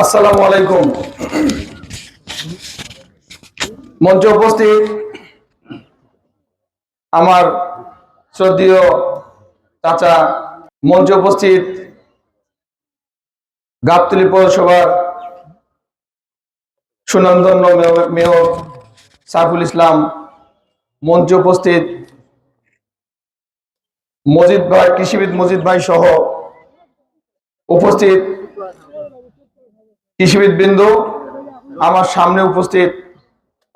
আসসালামু আলাইকুম। মঞ্চে উপস্থিত আমার শ্রদ্ধীয় চাচা, মঞ্চে উপস্থিত গাবতলী পৌরসভার সুনন্দন্য মেয়র- সাইফুল ইসলাম, মঞ্চে উপস্থিত মজিদ ভাই, কৃষিবিদ মজিদ ভাই সহ উপস্থিত কৃষিবিদ বিন্দু আমার সামনে উপস্থিত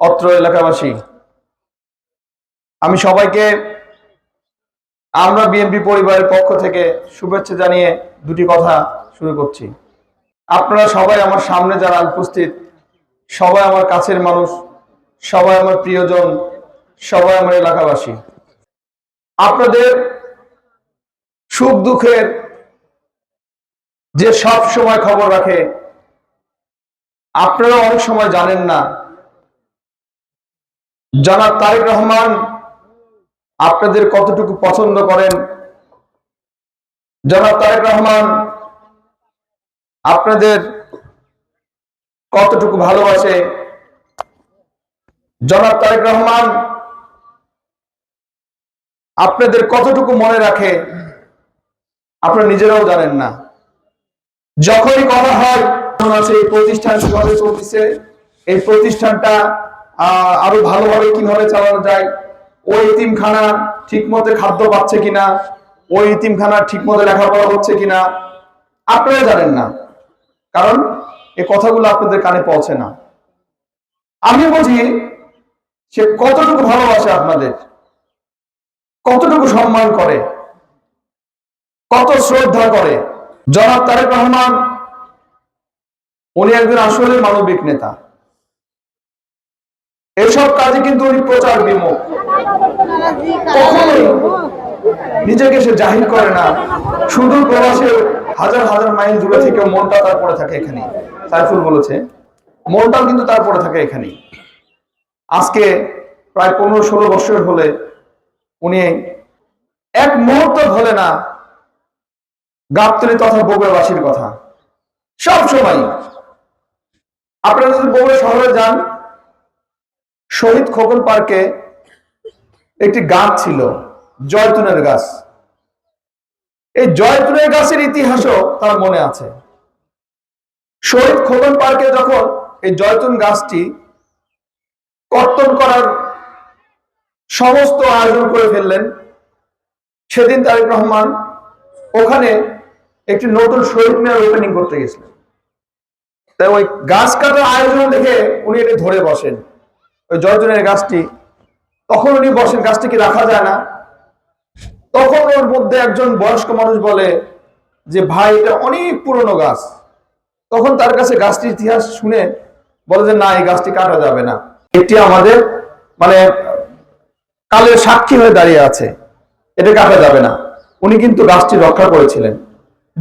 অত্র এলাকাবাসী। আমি সবাইকে আমরা বিএনপি পরিবারের পক্ষ থেকে শুভেচ্ছা জানিয়ে দুটি কথা শুরু করছি। আপনারা সবাই আমার সামনে যারা উপস্থিত, সবাই আমার কাছের মানুষ, সবাই আমার প্রিয়জন, সবাই আমার এলাকাবাসী। আপনাদের সুখ দুঃখের যে সব সময় খবর রাখে আপনারা অনেক সময় জানেন না। জানা তারেক রহমান, আপনাদের কতটুকু পছন্দ করেন? জনাব তারেক রহমান, আপনাদের কতটুকু ভালোবাসে? জনাব তারেক রহমান, আপনাদের কতটুকু মনে রাখে? আপনারা নিজেরাও জানেন না। যখনই কথা হয় তখন আছে এই প্রতিষ্ঠান কীভাবে চলতেছে? এই প্রতিষ্ঠানটা আরও ভালোভাবে কীভাবে চালানো যায়? ওই ইতিমখানা ঠিক মতো খাদ্য পাচ্ছে কিনা? ওই ইতিমখানা ঠিক মতো লেখাপড়া হচ্ছে কিনা? আপনারা জানেন না। কারণ এই কথাগুলো আপনাদের কানে পৌঁছে না। আমি বুঝি সে কতটুকু ভালোবাসে আপনাদের? কতটুকু সম্মান করে? কত শ্রদ্ধা করে? জনাব তারেক রহমান উনি একজন আসলে মানবিক নেতা। এসব কাজে কিন্তু উনি প্রচার বিমুখ। নিজেকে সে জাহির করে না। শুধু প্রবাসে হাজার হাজার মাইল দূরে থেকে মনটা তার পড়ে থাকে এখানে। সাইফুল বলেছে, মনটাও কিন্তু তার পড়ে থাকে এখানে। আজকে প্রায় পনেরো ষোলো বছর হলে উনি এক মুহূর্ত ভোলে না, গাবতলি তথা বগুড়াবাসীর কথা। সব সময় আপনারা যদি বগুড়া শহরে যান, শহীদ খোকন পার্কে একটি গাছ ছিল, জয়তুনের গাছ। এই জয়তুনের গাছের ইতিহাসও তার মনে আছে। শহীদ খোকন পার্কে যখন এই জয়তুন গাছটি কর্তন করার সমস্ত আয়োজন করে ফেললেন, সেদিন তারেক রহমান ওখানে একটি নতুন শহীদ মিনার ওপেনিং করতে গেছিলেন। তাই ওই গাছ কাটার আয়োজন দেখে উনি এটি ধরে বসেন। ওই জয়তুনের গাছটি, তখন উনি বসেন, গাছটি কি রাখা যায় না? তখন ওর মধ্যে একজন বয়স্ক মানুষ বলে যে, ভাই, এটা অনেক পুরনো গাছ। তখন তার কাছে গাছটির ইতিহাস শুনে বলে যে, না, এই গাছটি কাটা যাবে না। এটি আমাদের মানে কালের সাক্ষী হয়ে দাঁড়িয়ে আছে। এটা কাটা যাবে না। উনি কিন্তু গাছটি রক্ষা করেছিলেন।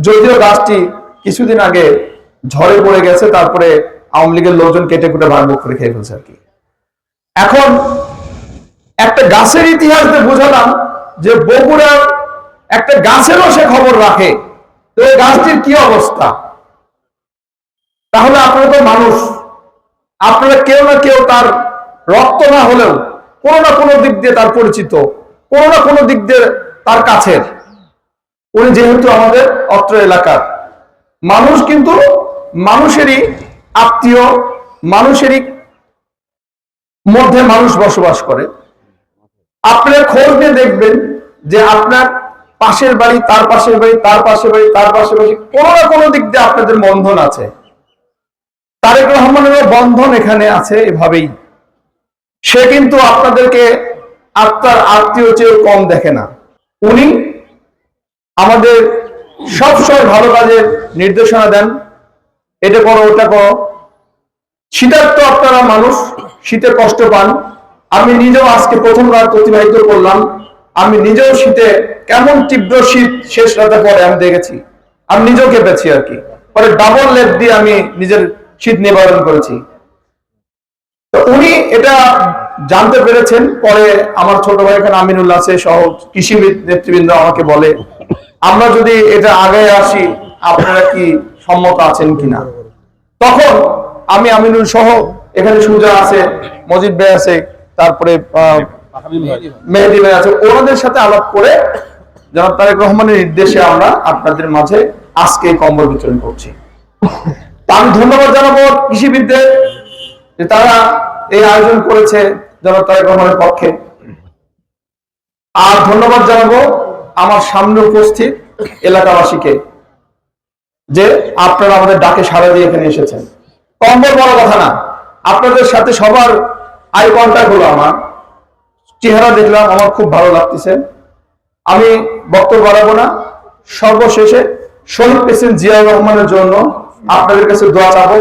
যদিও গাছটি কিছুদিন আগে ঝড়ে পড়ে গেছে, তারপরে আওয়ামী লীগের লোকজন কেটে কুটে ভাঙবুক করে খেয়ে ফেলছে আর কি। এখন একটা গাছের ইতিহাস বোঝালাম যে বগুড়ার একটা গাছেরও সে খবর রাখে। তো গাছটির কি অবস্থা? তাহলে আপনারা তো মানুষ। আপনারা কেউ না কেউ তার রক্ত না হলেও কোনো না কোনো দিক দিয়ে তার পরিচিত, কোনো না কোনো দিক দিয়ে তার কাছের। উনি যেহেতু আমাদের অত্র এলাকার, মানুষ কিন্তু মানুষেরই আত্মীয়, মানুষেরই মধ্যে মানুষ বসবাস করে। আপনার খোঁজ নিয়ে দেখবেন যে আপনার পাশের বাড়ি, তার পাশের বাড়ি, তার পাশের বাড়ি, তার পাশের বাড়ি, কোনো না কোনো দিক দিয়ে আপনাদের বন্ধন আছে। তারেক রহমানেরও বন্ধন এখানে আছে এভাবেই। সে কিন্তু আপনাদেরকে আত্মার আত্মীয় চেয়েও কম দেখে না। উনি আমাদের সবসময় ভালো কাজের নির্দেশনা দেন। এটা করো, ওটা করো। শীতের তো আপনারা মানুষ, শীতে কষ্ট পান। আমি নিজেও আজকে প্রথম রাত অতিবাহিত করলাম। আমি নিজেও শীতে কেমন তীব্র শীত শেষ রাতে পরে আমি দেখেছি। আমি নিজেও কেঁপেছি আর কি। পরে ডাবল লেপ দিয়ে আমি নিজের শীত নিবারণ করেছি। তো উনি এটা জানতে পেরেছেন। পরে আমার ছোট ভাই এখানে আমিনুল্লাহ আছে, সহ কৃষি নেতৃবৃন্দ আমাকে বলে, আমরা যদি এটা আগে আসি, আপনারা কি সম্মত আছেন কিনা। তখন আমি আমিনুল সহ এখানে সুজা আছে, মজিদ ভাই আছে, তারপরে মেহেদি ভাই আছে, ওনাদের সাথে আলাপ করে জনাব তারেক রহমানের নির্দেশে আমরা আপনাদের মাঝে আজকে কম্বল বিতরণ করছি। আমি ধন্যবাদ জানাব কৃষিবিদদের যে তারা এই আয়োজন করেছে জনাব তারেক রহমানের পক্ষে। আর ধন্যবাদ জানাব আমার সামনে উপস্থিত এলাকাবাসীকে। যে আপনারা আমাদের ডাকে সাড়া দিয়ে এখানে এসেছেন। কম্বল বড় কথা না। আপনাদের সাথে সবার আই কন্ট্যাক্ট হলো আমার। চেহারা দেখলাম, আমার খুব ভালো লাগতেছে। আমি বক্তব্য বাড়াবো না। সর্বশেষে শহীদ প্রেসিডেন্ট জিয়াউর রহমানের জন্য আপনাদের কাছে দোয়া চাবো।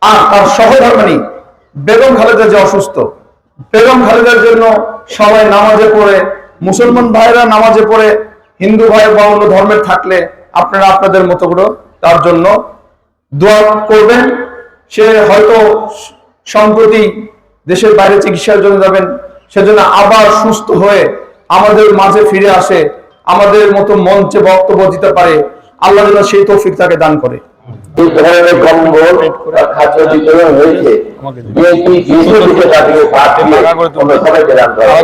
আর তার সহধর্মিনী বেগম খালেদা যে অসুস্থ। বেগম খালেদার জন্য সবাই নামাজে পড়ে। মুসলমান ভাইরা নামাজে পড়ে। হিন্দু ভাই বা অন্য ধর্মের থাকলে আপনারা আপনাদের মতো করে তার জন্য দোয়া করবেন। সে হয়তো সম্প্রতি দেশের বাইরে চিকিৎসার জন্য যাবেন সেজন্য আবার সুস্থ হয়ে আমাদের মাঝে ফিরে আসে আমাদের মতো মঞ্চে বক্তব্য দিতে পারে। আল্লাহ যেন সেই তৌফিক তাকে দান করে। এই ধরনের কম্বল খাদ্য বিতরণ হয়েছে বিএনপি যেসব দিকে তাকে পাঠিয়ে আমরা সবাইকে দান করা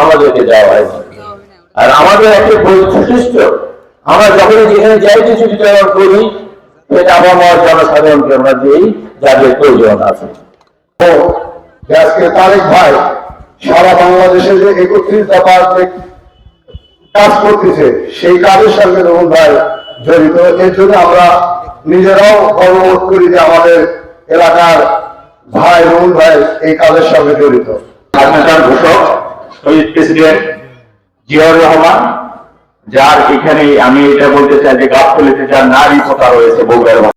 আমাদেরকে দেওয়া হয়েছে। আর আমাদের একটা বৈশিষ্ট্য আমরা যখন যেখানে যাই, কিছু বিতরণ করি সেটা আবহাওয়া জনসাধারণকে আমরা দিই, যাদের প্রয়োজন আছে। আজকে তারেক ভাই সারা বাংলাদেশে যে একত্রিশ দফার কাজ করতেছে, সেই কাজের সঙ্গে রুহুল ভাই জড়িত। এর জন্য আমরা নিজেরাও গর্ববোধ করি যে আমাদের এলাকার ভাই রুহুল ভাই এই কাজের সঙ্গে জড়িত। ঘোষক প্রেসিডেন্ট জিয়াউর রহমান যার এখানে আমি এটা বলতে চাই যে গাছ ফেলেছে যার নারী কথা রয়েছে বগুড়ার